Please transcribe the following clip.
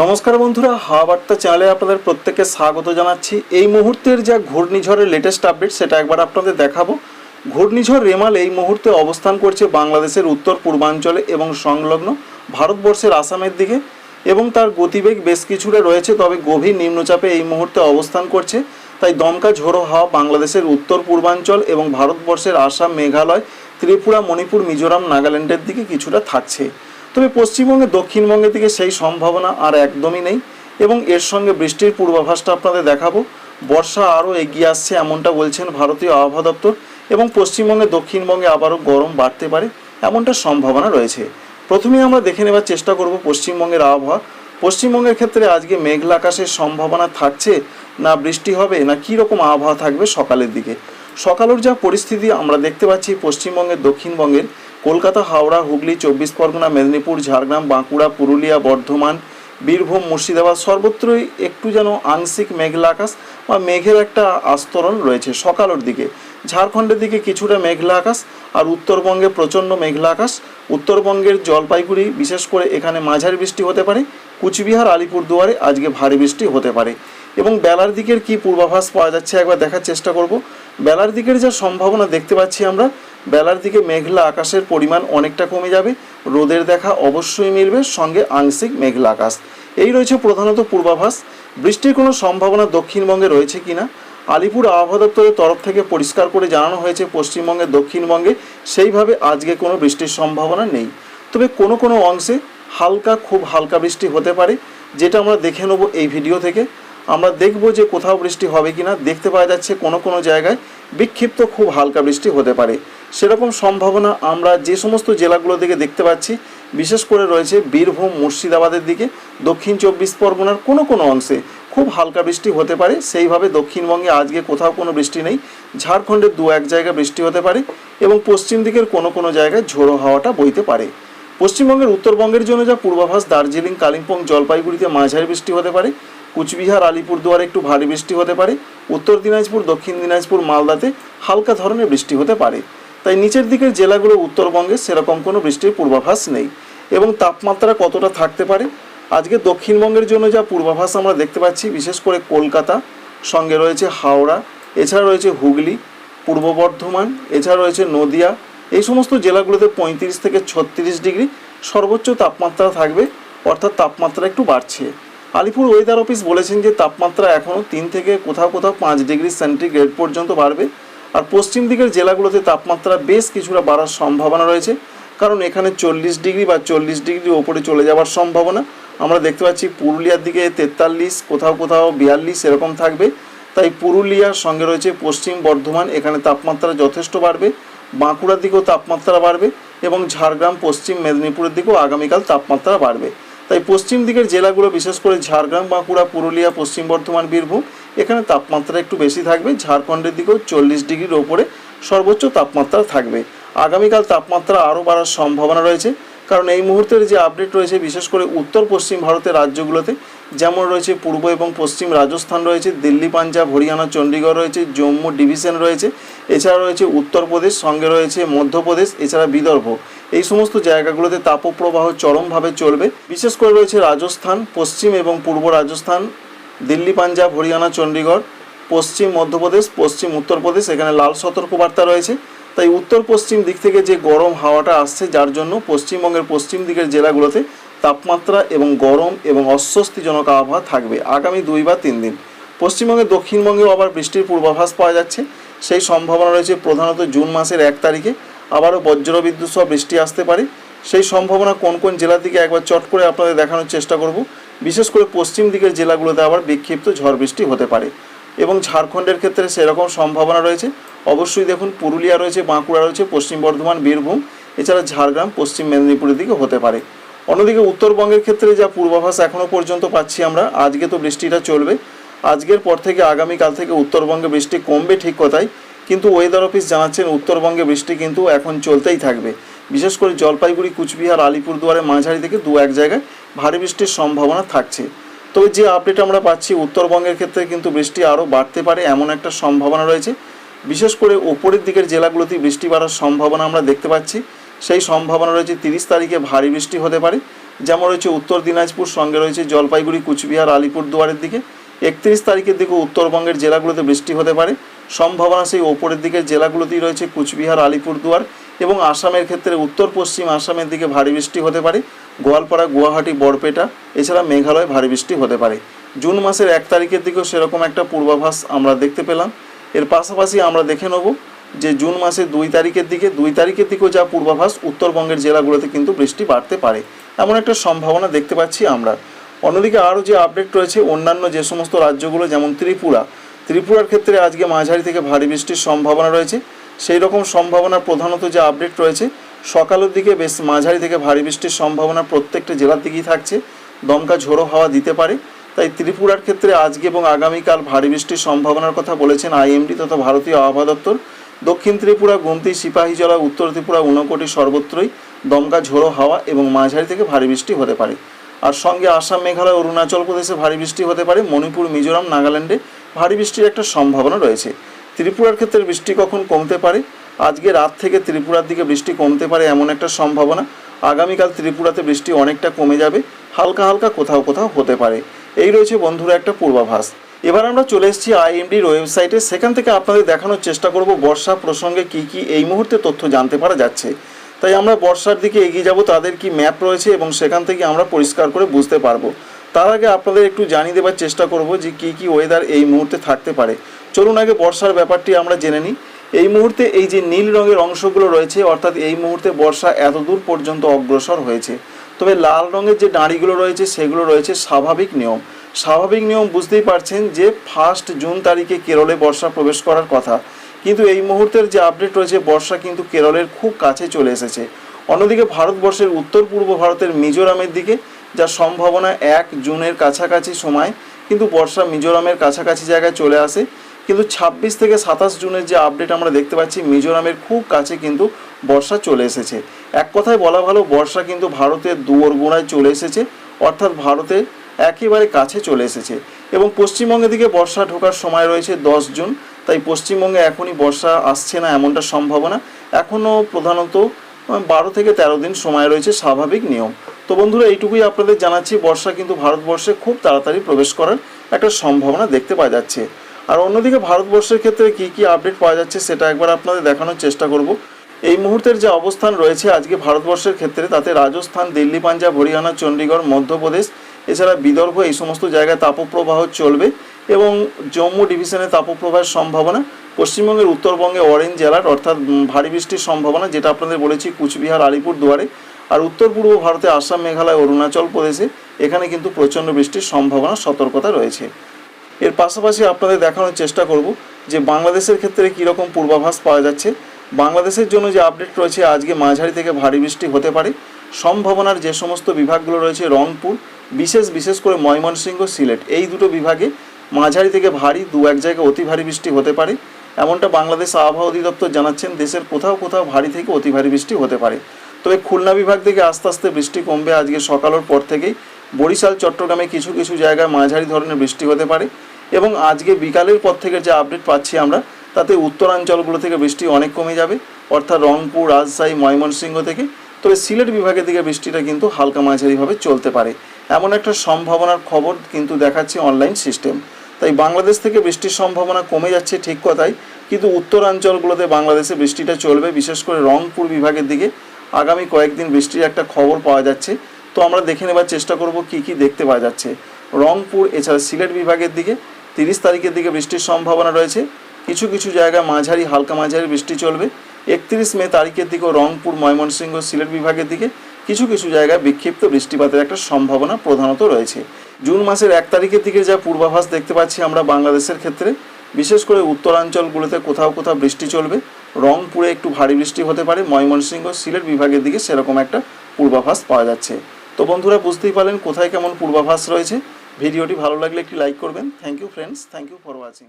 নমস্কার বন্ধুরা হাওয়া বার্তা চ্যানেলে আপনাদের প্রত্যেককে স্বাগত জানাচ্ছি। এই মুহূর্তের যা ঘূর্ণিঝড়ের লেটেস্ট আপডেট সেটা একবার আপনাদের দেখাবো। ঘূর্ণিঝড় রেমাল এই মুহূর্তে অবস্থান করছে বাংলাদেশের উত্তর, পূর্বাঞ্চলে এবং সংলগ্ন ভারতবর্ষের আসামের দিকে এবং তার গতিবেগ বেশ কিছুটা রয়েছে, তবে গভীর নিম্নচাপে এই মুহূর্তে অবস্থান করছে। তাই দমকা ঝোড়ো হাওয়া বাংলাদেশের উত্তর, পূর্বাঞ্চল এবং ভারতবর্ষের আসাম, মেঘালয়, ত্রিপুরা, মণিপুর, মিজোরাম, নাগাল্যান্ডের দিকে কিছুটা থাকছে। তবে পশ্চিমবঙ্গে দক্ষিণবঙ্গের দিকে সেই সম্ভাবনা আর একদমই নেই এবং এর সঙ্গে বৃষ্টির পূর্বাভাসটা আপনাদের দেখাবো। বর্ষা আরও এগিয়ে আসছে এমনটা বলছেন ভারতীয় আবহাওয়া দপ্তর এবং পশ্চিমবঙ্গে দক্ষিণবঙ্গে আবারও গরম বাড়তে পারে এমনটা সম্ভাবনা রয়েছে। প্রথমে আমরা দেখে নেবার চেষ্টা করব পশ্চিমবঙ্গের আবহাওয়া। পশ্চিমবঙ্গের ক্ষেত্রে আজকে মেঘলা আকাশের সম্ভাবনা থাকছে, না বৃষ্টি হবে, না কী রকম আবহাওয়া থাকবে সকালের দিকে। সকালের যা পরিস্থিতি আমরা দেখতে পাচ্ছি পশ্চিমবঙ্গের, দক্ষিণবঙ্গের কলকাতা, হাওড়া, হুগলি, চব্বিশ পরগনা, মেদিনীপুর, ঝাড়গ্রাম, বাঁকুড়া, পুরুলিয়া, বর্ধমান, বীরভূম, মুর্শিদাবাদ সর্বত্রই একটু যেন আংশিক মেঘলা আকাশ বা মেঘের একটা আস্তরণ রয়েছে সকালের দিকে। ঝাড়খণ্ডের দিকে কিছুটা মেঘলা আকাশ আর উত্তরবঙ্গে প্রচণ্ড মেঘলা আকাশ। উত্তরবঙ্গের জলপাইগুড়ি, বিশেষ করে এখানে মাঝারি বৃষ্টি হতে পারে। কুচবিহার, আলিপুরদুয়ারে আজকে ভারী বৃষ্টি হতে পারে। এবং বেলার দিকের কি পূর্বাভাস পাওয়া যাচ্ছে একবার দেখার চেষ্টা করব। বেলার দিকের যা সম্ভাবনা দেখতে পাচ্ছি আমরা বেলার দিকে মেঘলা আকাশের পরিমাণ অনেকটা কমে যাবে। রোদের দেখা অবশ্যই মিলবে, সঙ্গে আংশিক মেঘলা আকাশ। এই রয়েছে প্রধানত পূর্বাভাস। বৃষ্টির কোনো সম্ভাবনা দক্ষিণবঙ্গে রয়েছে কিনা? আলিপুর আবহাওয়া দপ্তরের তরফ থেকে পরিষ্কার করে জানানো হয়েছে পশ্চিমবঙ্গে দক্ষিণবঙ্গে সেইভাবে আজকে কোনো বৃষ্টির সম্ভাবনা নেই। তবে কোনো কোনো অংশে হালকা, খুব হালকা বৃষ্টি হতে পারে, যেটা আমরা দেখে নেব এই ভিডিও থেকে। আমরা দেখব যে কোথাও বৃষ্টি হবে কিনা। দেখতে পাওয়া যাচ্ছে কোনো কোনো জায়গায় বিক্ষিপ্ত খুব হালকা বৃষ্টি হতে পারে। সেরকম সম্ভাবনা আমরা যে সমস্ত জেলাগুলো থেকে দেখতে পাচ্ছি, বিশেষ করে রয়েছে বীরভূম, মুর্শিদাবাদের দিকে, দক্ষিণ চব্বিশ পরগনার কোনো কোনো অংশে খুব হালকা বৃষ্টি হতে পারে। সেইভাবে দক্ষিণবঙ্গে আজকে কোথাও কোনো বৃষ্টি নেই। ঝাড়খণ্ডের দু এক জায়গায় বৃষ্টি হতে পারে এবং পশ্চিম দিকের কোনো কোনো জায়গায় ঝোড়ো হাওয়াটা বইতে পারে। পশ্চিমবঙ্গের উত্তরবঙ্গের জন্য যা পূর্বাভাস, দার্জিলিং, কালিম্পং, জলপাইগুড়িতে মাঝারি বৃষ্টি হতে পারে। কুচবিহার, আলিপুরদুয়ারে একটু ভারী বৃষ্টি হতে পারে। উত্তর দিনাজপুর, দক্ষিণ দিনাজপুর, মালদাতে হালকা ধরনের বৃষ্টি হতে পারে। তাই নিচের দিকের জেলাগুলো উত্তরবঙ্গে সেরকম কোনো বৃষ্টির পূর্বাভাস নেই। এবং তাপমাত্রা কতটা থাকতে পারে? আজকে দক্ষিণবঙ্গের জন্য যা পূর্বাভাস আমরা দেখতে পাচ্ছি, বিশেষ করে কলকাতা, সঙ্গে রয়েছে হাওড়া, এছাড়া রয়েছে হুগলি, পূর্ব বর্ধমান, এছাড়া রয়েছে নদিয়া। এই সমস্ত জেলাগুলোতে পঁয়ত্রিশ থেকে ছত্রিশ ডিগ্রি সর্বোচ্চ তাপমাত্রা থাকবে, অর্থাৎ তাপমাত্রা একটু বাড়ছে। আলিপুর ওয়েদার অফিস বলেছেন যে তাপমাত্রা এখনও তিন থেকে কোথাও কোথাও পাঁচ ডিগ্রি সেন্টিগ্রেড পর্যন্ত বাড়বে। আর পশ্চিম দিকের জেলাগুলোতে তাপমাত্রা বেশ কিছুটা বাড়ার সম্ভাবনা রয়েছে। কারণ এখানে চল্লিশ ডিগ্রি বা চল্লিশ ডিগ্রি ওপরে চলে যাওয়ার সম্ভাবনা। আমরা দেখতে পাচ্ছি পুরুলিয়ার দিকে তেতাল্লিশ, কোথাও কোথাও বিয়াল্লিশ এরকম থাকবে। তাই পুরুলিয়ার সঙ্গে রয়েছে পশ্চিম বর্ধমান, এখানে তাপমাত্রা যথেষ্ট বাড়বে। বাঁকুড়ার দিকেও তাপমাত্রা বাড়বে এবং ঝাড়গ্রাম, পশ্চিম মেদিনীপুরের দিকেও আগামীকাল তাপমাত্রা বাড়বে। তাই পশ্চিম দিকের জেলাগুলো, বিশেষ করে ঝাড়গ্রাম, বাঁকুড়া, পুরুলিয়া, পশ্চিম বর্ধমান, বীরভূম, এখানে তাপমাত্রা একটু বেশি থাকবে। ঝাড়খণ্ডের দিকেও চল্লিশ ডিগ্রির ওপরে সর্বোচ্চ তাপমাত্রা থাকবে। আগামীকাল তাপমাত্রা আরও বাড়ার সম্ভাবনা রয়েছে। কারণ এই মুহূর্তের যে আপডেট রয়েছে, বিশেষ করে উত্তর পশ্চিম ভারতের রাজ্যগুলোতে, যেমন রয়েছে পূর্ব এবং পশ্চিম রাজস্থান রয়েছে, দিল্লি, পাঞ্জাব, হরিয়ানা, চণ্ডীগড় রয়েছে, জম্মু ডিভিশন রয়েছে, এছাড়া রয়েছে উত্তরপ্রদেশ, সঙ্গে রয়েছে মধ্যপ্রদেশ, এছাড়া বিদর্ভ। এই সমস্ত জায়গাগুলোতে তাপপ্রবাহ চরমভাবে চলবে। বিশেষ করে রয়েছে রাজস্থান, পশ্চিম এবং পূর্ব রাজস্থান, দিল্লি, পাঞ্জাব, হরিয়ানা, চণ্ডীগড়, পশ্চিম মধ্যপ্রদেশ, পশ্চিম উত্তরপ্রদেশ, এখানে লাল সতর্কবার্তা রয়েছে। তাই উত্তর পশ্চিম দিক থেকে যে গরম হাওয়াটা আসছে, যার জন্য পশ্চিমবঙ্গের পশ্চিম দিকের জেলাগুলোতে তাপমাত্রা এবং গরম এবং অস্বস্তিজনক আবহাওয়া থাকবে আগামী দুই বা তিন দিন। পশ্চিমবঙ্গের দক্ষিণবঙ্গেও আবার বৃষ্টির পূর্বাভাস পাওয়া যাচ্ছে। সেই সম্ভাবনা রয়েছে প্রধানত জুন মাসের এক তারিখে। আবারও বজ্রবিদ্যুৎ সহ বৃষ্টি আসতে পারে। সেই সম্ভাবনা কোন কোন জেলার দিকে একবার চট করে আপনাদের দেখানোর চেষ্টা করব। বিশেষ করে পশ্চিম দিকের জেলাগুলোতে আবার বিক্ষিপ্ত ঝড় বৃষ্টি হতে পারে এবং ঝাড়খণ্ডের ক্ষেত্রে সেরকম সম্ভাবনা রয়েছে। অবশ্যই দেখুন, পুরুলিয়া রয়েছে, বাঁকুড়া রয়েছে, পশ্চিম বর্ধমান, বীরভূম, এছাড়া ঝাড়গ্রাম, পশ্চিম মেদিনীপুরের দিকে হতে পারে। অন্যদিকে উত্তরবঙ্গের ক্ষেত্রে যা পূর্বাভাস এখনও পর্যন্ত পাচ্ছি আমরা, আজকে তো বৃষ্টিটা চলবে। আজকের পর থেকে আগামীকাল থেকে উত্তরবঙ্গে বৃষ্টি কমবে ঠিক কথাই। কিন্তু ওয়েদার অফিস জানাচ্ছেন উত্তরবঙ্গে বৃষ্টি কিন্তু এখন চলতেই থাকবে। বিশেষ করে জলপাইগুড়ি, কুচবিহার, আলিপুরদুয়ারে, মাঝারি থেকে দু এক জায়গায় ভারী বৃষ্টির সম্ভাবনা থাকছে। তবে যে আপডেট আমরা পাচ্ছি, উত্তরবঙ্গের ক্ষেত্রে কিন্তু বৃষ্টি আরও বাড়তে পারে এমন একটা সম্ভাবনা রয়েছে। বিশেষ করে ওপরের দিকের জেলাগুলোতে বৃষ্টি বাড়ার সম্ভাবনা আমরা দেখতে পাচ্ছি। সেই সম্ভাবনা রয়েছে তিরিশ তারিখে ভারী বৃষ্টি হতে পারে। যেমন রয়েছে উত্তর দিনাজপুর, সঙ্গে রয়েছে জলপাইগুড়ি, কুচবিহার আলিপুর দুয়ারের দিকে। একত্রিশ তারিখের দিকে উত্তরবঙ্গের জেলাগুলোতে বৃষ্টি হতে পারে। সম্ভাবনা সেই ওপরের দিকের জেলাগুলোতেই রয়েছে কুচবিহার, আলিপুরদুয়ার এবং আসামের ক্ষেত্রে উত্তর পশ্চিম আসামের দিকে ভারী বৃষ্টি হতে পারে। গোয়ালপাড়া, গুয়াহাটি, বরপেটা এছাড়া মেঘালয় ভারী বৃষ্টি হতে পারে। জুন মাসের এক তারিখের দিকেও সেরকম একটা পূর্বাভাস আমরা দেখতে পেলাম। এর পাশাপাশি আমরা দেখে নেব যে জুন মাসের দুই তারিখের দিকে, দুই তারিখের দিকেও যা পূর্বাভাস উত্তরবঙ্গের জেলাগুলোতে কিন্তু বৃষ্টি বাড়তে পারে। এমন একটা সম্ভাবনা দেখতে পাচ্ছি আমরা। অন্যদিকে আরও যে আপডেট রয়েছে, অন্যান্য যে সমস্ত রাজ্যগুলো, যেমন ত্রিপুরা, ত্রিপুরার ক্ষেত্রে আজকে মাঝারি থেকে ভারী বৃষ্টির সম্ভাবনা রয়েছে। সেই রকম সম্ভাবনা প্রধানত যে আপডেট রয়েছে, সকালের দিকে বেশ মাঝারি থেকে ভারী বৃষ্টির সম্ভাবনা প্রত্যেকটা জেলার দিকেই থাকছে। দমকা ঝোড়ো হাওয়া দিতে পারে। তাই ত্রিপুরার ক্ষেত্রে আজকে এবং আগামীকাল ভারী বৃষ্টির সম্ভাবনার কথা বলেছেন আইএমডি তথা ভারতীয় আবহাওয়া দপ্তর। দক্ষিণ ত্রিপুরা গুমতি সিপাহীজলা উত্তর ত্রিপুরা, ঊনকোটি সর্বত্রই দমকা ঝোড়ো হাওয়া এবং মাঝারি থেকে ভারী বৃষ্টি হতে পারে। আর সঙ্গে আসাম, মেঘালয়, অরুণাচল প্রদেশে ভারী বৃষ্টি হতে পারে। মণিপুর, মিজোরাম, নাগাল্যান্ডে ভারী বৃষ্টির একটা সম্ভাবনা রয়েছে। ত্রিপুরার ক্ষেত্রে বৃষ্টি কখন কমতে পারে? আজকে রাত থেকে ত্রিপুরার দিকে বৃষ্টি কমতে পারে এমন একটা সম্ভাবনা। আগামীকাল ত্রিপুরাতে বৃষ্টি অনেকটা কমে যাবে, হালকা হালকা কোথাও কোথাও হতে পারে। এই রয়েছে বন্ধুরা একটা পূর্বাভাস। এবার আমরা চলে এসেছি আইএমডির ওয়েবসাইটে। সেখান থেকে আপনাদের দেখানোর চেষ্টা করব, বর্ষা প্রসঙ্গে কি কি এই মুহূর্তে তথ্য জানতে পারা যাচ্ছে। তাই আমরা বর্ষার দিকে এগিয়ে যাব, তাদের কি ম্যাপ রয়েছে এবং সেখান থেকে আমরা পরিষ্কার করে বুঝতে পারব। তার আগে আপনাদের একটু জানিয়ে দেওয়ার চেষ্টা করব যে কি কি ওয়েদার এই মুহূর্তে থাকতে পারে। চলুন আগে বর্ষার ব্যাপারটি আমরা জেনে নিই। এই মুহূর্তে এই যে নীল রঙের অংশগুলো রয়েছে, অর্থাৎ এই মুহূর্তে বর্ষা এত দূর পর্যন্ত অগ্রসর হয়েছে। তবে লাল রঙের যে দাঁড়িগুলো রয়েছে, সেগুলো রয়েছে স্বাভাবিক নিয়ম। স্বাভাবিক নিয়ম বুঝতেই পারছেন যে ফার্স্ট জুন তারিখে কেরলে বর্ষা প্রবেশ করার কথা। কিন্তু এই মুহূর্তের যে আপডেট রয়েছে, বর্ষা কিন্তু কেরলের খুব কাছে চলে এসেছে। অন্যদিকে ভারতবর্ষের উত্তর পূর্ব ভারতের মিজোরামের দিকে, যা সম্ভাবনা এক জুনের কাছাকাছি সময়, কিন্তু বর্ষা মিজোরামের কাছাকাছি জায়গায় চলে আসে। কিন্তু ছাব্বিশ থেকে সাতাশ জুনের যে আপডেট আমরা দেখতে পাচ্ছি, মিজোরামের খুব কাছে কিন্তু বর্ষা চলে এসেছে। এক কথায় বলা ভালো, বর্ষা কিন্তু ভারতের দুয়ার গোড়ায় চলে এসেছে, অর্থাৎ ভারতে একেবারে কাছে চলে এসেছে। এবং পশ্চিমবঙ্গের দিকে বর্ষা ঢোকার সময় রয়েছে দশ জুন তাই পশ্চিমবঙ্গে এখনই বর্ষা আসছে না এমনটা সম্ভাবনা। এখনও প্রধানত বারো থেকে তেরো দিন সময় রয়েছে স্বাভাবিক নিয়ম। তো বন্ধুরা, এইটুকুই আপনাদের জানাচ্ছি, বর্ষা কিন্তু ভারতবর্ষে খুব তাড়াতাড়ি প্রবেশ করার একটা সম্ভাবনা দেখতে পাওয়া যাচ্ছে। আর অন্যদিকে ভারতবর্ষের ক্ষেত্রে কি কি আপডেট পাওয়া যাচ্ছে সেটা একবার আপনাদের দেখানোর চেষ্টা করব। এই মুহূর্তের যে অবস্থান রয়েছে আজকে ভারতবর্ষের ক্ষেত্রে, তাতে রাজস্থান, দিল্লি, পাঞ্জাব, হরিয়ানা, চণ্ডীগড়, মধ্যপ্রদেশ, এছাড়া বিদর্ভ, এই সমস্ত জায়গায় তাপপ্রবাহ চলবে। এবং জম্মু ডিভিশনে তাপপ্রবাহের সম্ভাবনা, পশ্চিমবঙ্গের উত্তরবঙ্গে অরেঞ্জ অ্যালার্ট অর্থাৎ ভারী বৃষ্টির সম্ভাবনা, যেটা আপনাদের বলেছি কুচবিহার আলিপুর দুয়ারে আর উত্তর পূর্ব ভারতে আসাম, মেঘালয়, অরুণাচল প্রদেশে, এখানে কিন্তু প্রচণ্ড বৃষ্টির সম্ভাবনা, সতর্কতা রয়েছে। এর পাশাপাশি আপনাদের দেখানোর চেষ্টা করব যে বাংলাদেশের ক্ষেত্রে কীরকম পূর্বাভাস পাওয়া যাচ্ছে। বাংলাদেশের জন্য যে আপডেট রয়েছে, আজকে মাঝারি থেকে ভারী বৃষ্টি হতে পারে। সম্ভাবনার যে সমস্ত বিভাগগুলো রয়েছে, রংপুর, বিশেষ বিশেষ করে ময়মনসিংহ, সিলেট, এই দুটো বিভাগে মাঝারি থেকে ভারী, দু এক জায়গায় অতি ভারী বৃষ্টি হতে পারে। এমনটা বাংলাদেশ আবহাওয়া অধিদপ্তর জানাচ্ছেন, দেশের কোথাও কোথাও ভারী থেকে অতি ভারী বৃষ্টি হতে পারে। তবে খুলনা বিভাগ থেকে আস্তে আস্তে বৃষ্টি কমবে আজকে সকালের পর থেকেই। বরিশাল, চট্টগ্রামে কিছু কিছু জায়গায় মাঝারি ধরনের বৃষ্টি হতে পারে এবং আজকে বিকালের পর থেকে যে আপডেট পাচ্ছি আমরা, তাতে উত্তরাঞ্চলগুলো থেকে বৃষ্টি অনেক কমে যাবে, অর্থাৎ রংপুর, রাজশাহী, ময়মনসিংহ থেকে। তবে সিলেট বিভাগের দিকে বৃষ্টিটা কিন্তু হালকা মাঝারিভাবে চলতে পারে। এমন একটা সম্ভাবনার খবর কিন্তু দেখাচ্ছে অনলাইন সিস্টেম তাই বাংলাদেশ থেকে বৃষ্টির সম্ভাবনা কমে যাচ্ছে ঠিক কথাই, কিন্তু উত্তরাঞ্চলগুলোতে বাংলাদেশে বৃষ্টিটা চলবে, বিশেষ করে রংপুর বিভাগের দিকে। আগামী কয়েকদিন বৃষ্টির একটা খবর পাওয়া যাচ্ছে। তো আমরা দেখে নেবার চেষ্টা করব কি কি দেখতে পাওয়া যাচ্ছে। রংপুর, এছাড়া সিলেট বিভাগের দিকে তিরিশ তারিখের দিকে বৃষ্টির সম্ভাবনা রয়েছে। কিছু কিছু জায়গায় মাঝারি, হালকা মাঝারি বৃষ্টি চলবে। একত্রিশ মে তারিখের দিকেও রংপুর, ময়মনসিংহ, সিলেট বিভাগের দিকে কিছু কিছু জায়গায় বিক্ষিপ্ত বৃষ্টিপাতের একটা সম্ভাবনা প্রধানত রয়েছে। জুন মাসের এক তারিখের দিকে যা পূর্বাভাস দেখতে পাচ্ছি আমরা বাংলাদেশের ক্ষেত্রে, বিশেষ করে উত্তরাঞ্চলগুলোতে কোথাও কোথাও বৃষ্টি চলবে, রংপুরে একটু ভারী বৃষ্টি হতে পারে, ময়মনসিংহ, সিলেট বিভাগের দিকে সেরকম একটা পূর্বাভাস পাওয়া যাচ্ছে। তো বন্ধুরা, বুঝতেই পারলেন কোথায় কেমন পূর্বাভাস রয়েছে। ভিডিওটি ভালো লাগলে একটি লাইক করবেন। Thank you friends thank you for watching